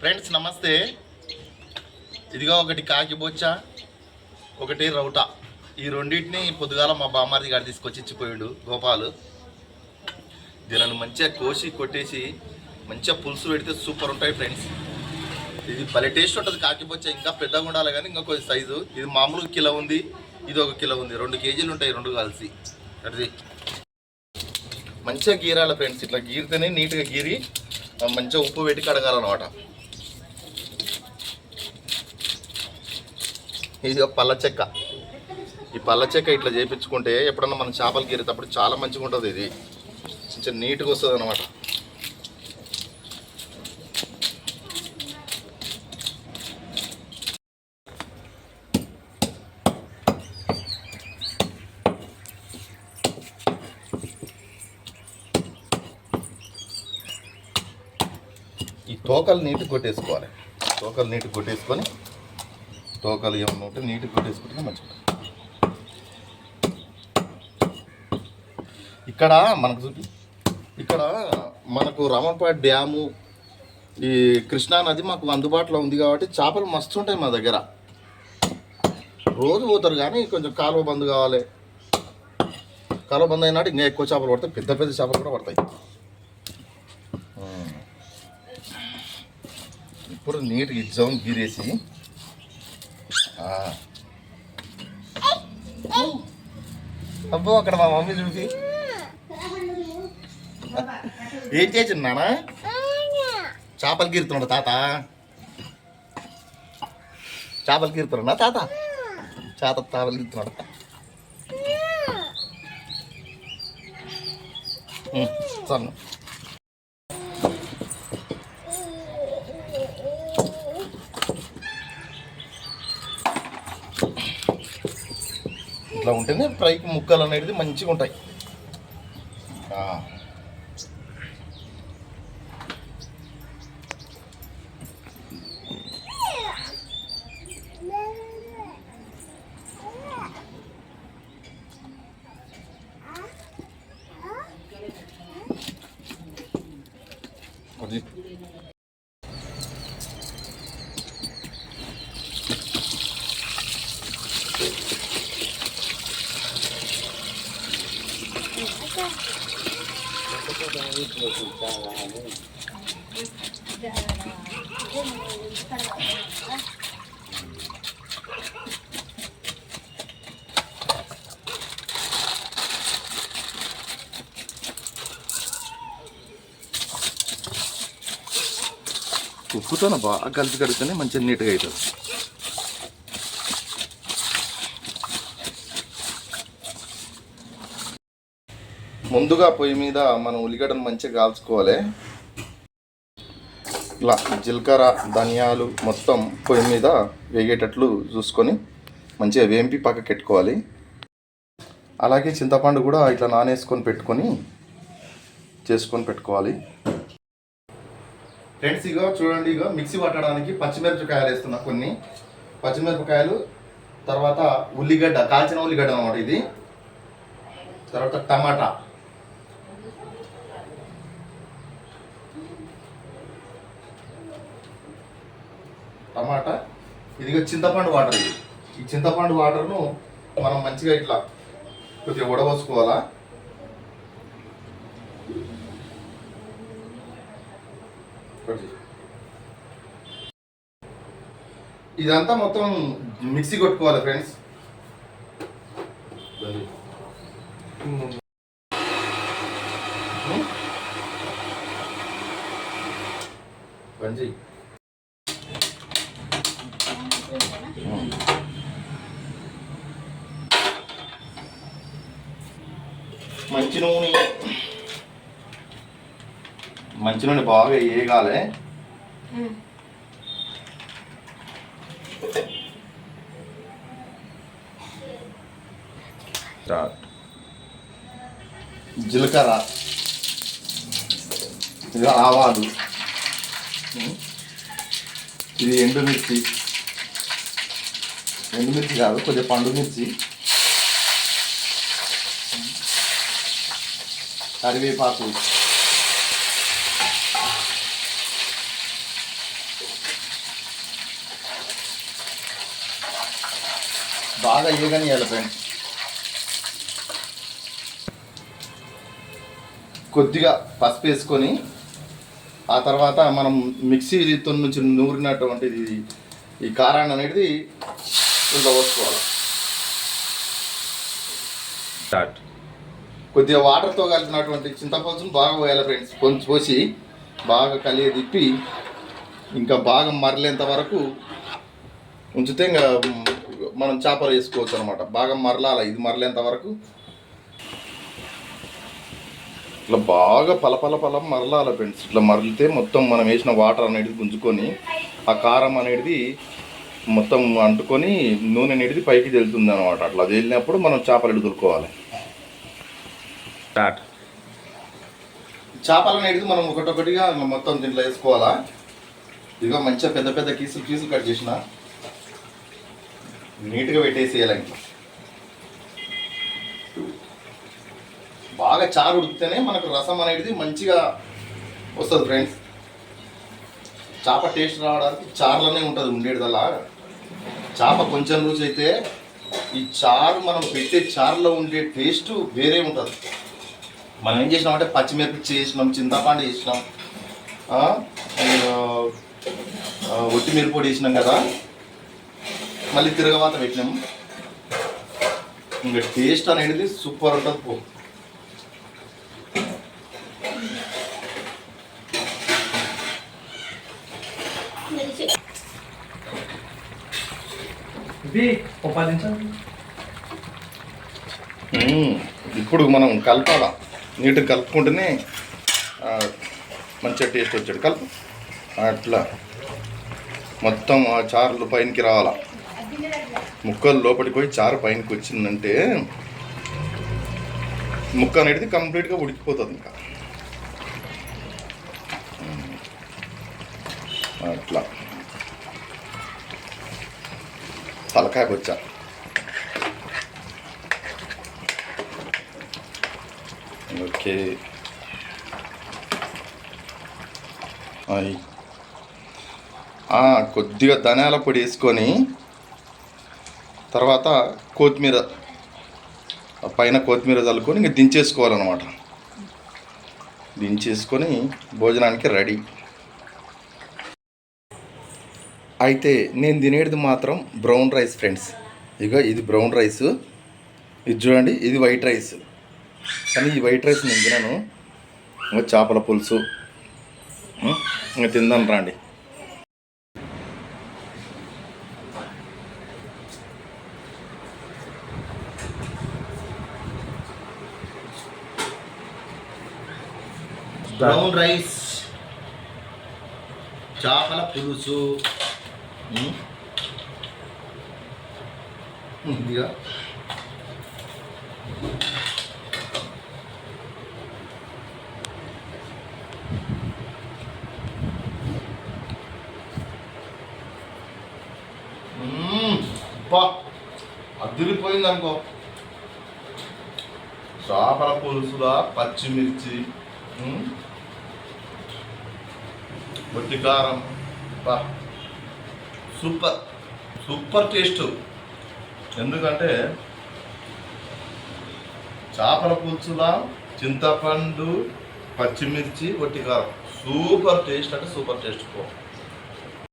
Friends నమస్తే. ఇదిగో ఒకటి కాకిబొచ్చ ఒకటి రౌట. ఈ రెండింటిని పొద్దుగాల మా బామ్మారి గారు తీసుకొచ్చి ఇచ్చిపోయాడు గోపాలు. దీనిని మంచిగా కోసి కొట్టేసి మంచిగా పులుసు పెడితే సూపర్ ఉంటాయి ఫ్రెండ్స్ ఇది భలే టేస్ట్ ఉంటుంది కాకిబొచ్చ ఇంకా పెద్దగా ఉండాలి కానీ ఇంకా కొంచెం సైజు ఇది మామూలు కిలో ఉంది ఇది ఒక కిలో ఉంది. రెండు కేజీలు ఉంటాయి రెండు కలిసి. అది. మంచిగా గీరాలి ఫ్రెండ్స్ ఇట్లా గీరితేనే నీట్గా గీరి మంచిగా ఉప్పు పెట్టి కడగాలన్నమాట. ఇది ఒక పళ్ళ చెక్క. ఈ పళ్ళ చెక్క ఇట్లా చేపించుకుంటే ఎప్పుడన్నా మనం చేపలు గీరేటప్పుడు చాలా మంచిగా ఉంటుంది ఇది. కొంచెం నీట్గా వస్తుంది అనమాట ఈ తోకలు నీట్గా కొట్టేసుకోవాలి. తోకలు నీట్గా కొట్టేసుకొని తోకలు ఏమన్నా ఉంటే నీట్గా కొట్టేసుకుంటే మంచిగా ఇక్కడ మనకు చూపి. ఇక్కడ మనకు రమణపాటి డ్యాము ఈ కృష్ణా నది మాకు అందుబాటులో ఉంది కాబట్టి చేపలు మస్తు ఉంటాయి మా దగ్గర. రోజు పోతారు కానీ కొంచెం కాలువ బంద్ కావాలి. కాలువ బంద్ అయినాటి ఇంకా ఎక్కువ చేపలు పడతాయి. పెద్ద పెద్ద చేపలు కూడా పడతాయి. ఇప్పుడు నీట్గా ఇచ్చాం గీరేసి అబ్బో అక్కడ మా మమ్మీ చూసి ఏం చేసిన్నానా చేపలు కీరుతున్నాడు తాత. చేపలు కీరుతున్నా తాత? చేత చేపలు కీరుతున్నాడు. ఉమ్, ఇట్లా ఉంటేనే ఫ్రైకి ముక్కలు అనేది మంచిగా ఉంటాయి ఆ. అది ఉప్పుతోన బాగా కలిసి కడితేనే మంచిగా నీట్గా అవుతుంది. ముందుగా పొయ్యి మీద మనం ఉల్లిగడ్డను మంచిగా కాల్చుకోవాలి. ఇలా జీలకర్ర ధనియాలు మొత్తం పొయ్యి మీద వేగేటట్లు చూసుకొని మంచిగా వేంపి పక్కకి పెట్టుకోవాలి. అలాగే చింతపండు కూడా ఇట్లా నానేసుకొని పెట్టుకొని చేసుకొని పెట్టుకోవాలి. ఫ్రెండ్స్ ఇగో చూడండి ఇగో మిక్సీ పట్టడానికి పచ్చిమిరపకాయలు వేస్తున్నా కొన్ని. పచ్చిమిరపకాయలు తర్వాత ఉల్లిగడ్డ కాల్చిన ఉల్లిగడ్డ అనమాట ఇది. తర్వాత టమాటా. టమాటా. ఇదిగో చింతపండు వాటర్ ఇది. ఈ చింతపండు వాటర్ను మనం మంచిగా ఇట్లా కొద్దిగా ఉడవసుకోవాలా ఇదంతా మొత్తం మిక్సీ కొట్టుకోవాలి ఫ్రెండ్స్. బంజీ మంచి నూనె మంచి నూనె బాగా వేయగాలి స్టార్ట్ జీలకర్ర. ఇది ఆవాలు. ఇది ఎండుమిర్చి. ఎండుమిర్చి కాదు కొద్దిగా పండు కరివేపాకు. బాగా ఏగని ఫ్రెండ్స్ కొద్దిగా పసుపు వేసుకొని ఆ తర్వాత మనం మిక్సీ నుంచి నూరినటువంటిది ఈ కారాన్ని అనేది ఇంట్లో పోసుకోవాలి. స్టార్ట్ కొద్దిగా వాటర్తో కలిపినటువంటి చింతపలుసును బాగా పోయాలి ఫ్రెండ్స్ కొంచెం పోసి బాగా కలిగి తిప్పి ఇంకా బాగా మరలేంత వరకు ఉంచితే ఇంకా మనం చేపలు వేసుకోవచ్చు అనమాట బాగా మరలాల ఇది మరలేంత వరకు. ఇట్లా బాగా పలపల పల మరలాల ఫ్రెండ్స్ ఇట్లా మరలితే మొత్తం మనం వేసిన వాటర్ అనేది గుంజుకొని ఆ కారం అనేది మొత్తం అంటుకొని నూనె అనేది పైకి తెలుతుంది అనమాట అట్లా తేలినప్పుడు మనం చేపలు ఎదుర్కోవాలి స్టార్ట్. చేపలు అనేది మనం ఒకటొకటిగా మొత్తం దీంట్లో వేసుకోవాలా? ఇదిగో మంచిగా పెద్ద పెద్ద కీసులు కీసులు కట్ చేసిన. నీట్గా పెట్టేసేయాలి ఇంకా బాగా చారు ఉడికితేనే మనకు రసం అనేది మంచిగా వస్తుంది ఫ్రెండ్స్ చేప టేస్ట్ రావడానికి చారులోనే ఉంటుంది ఉండేదల్లా చేప కొంచెం రుచి అయితే ఈ చారు మనం పెట్టే చారులో ఉండే టేస్ట్ వేరే ఉంటుంది. మనం ఏం చేసినామంటే పచ్చిమిరపచ్చి చేసినాం చింతపండు ఆ, ఒట్టి మిరపొడి వేసినాం కదా. మళ్ళీ తిరగవాత పెట్టినాం. ఇంకా టేస్ట్ అనేది సూపర్ ఉంటుంది పో. ఇప్పుడు మనం కలపాల? నీట్గా కలుపుకుంటేనే మంచిగా టేస్ట్ వచ్చాడు కలుపు. అట్లా. మొత్తం ఆ చారులు పైనకి రావాల. ముక్కలు లోపలికి పోయి చారు పైనకి వచ్చిందంటే ముక్క అనేది కంప్లీట్గా ఉడికిపోతుంది ఇంకా. అట్లా. తలకాయ బొచ్చా ఓకే అయ్. కొద్దిగా ధనియాల పొడి వేసుకొని తర్వాత కొత్తిమీర పైన కొత్తిమీర చల్లుకొని ఇంక దించేసుకోవాలన్నమాట. దించేసుకొని భోజనానికి రెడీ. అయితే నేను తినేది మాత్రం బ్రౌన్ రైస్ ఫ్రెండ్స్. ఇక ఇది బ్రౌన్ రైస్. ఇది చూడండి ఇది వైట్ రైస్. కానీ ఈ వైట్ రైస్ నేను తినను. ఇంకా చేపల పులుసు. ఇంకా తిందాం రండి. బ్రౌన్ రైస్ చేపల పులుసు. ఇదిగా. అబ్బా అదిరిపోయింది అనుకో చేపల పులుసులా పచ్చిమిర్చి వట్టి కారం బా సూపర్ సూపర్ టేస్ట్. ఎందుకంటే చేపల పులుసులా చింతపండు పచ్చిమిర్చి వట్టి కారం. సూపర్ టేస్ట్ అంటే సూపర్ టేస్ట్ పో.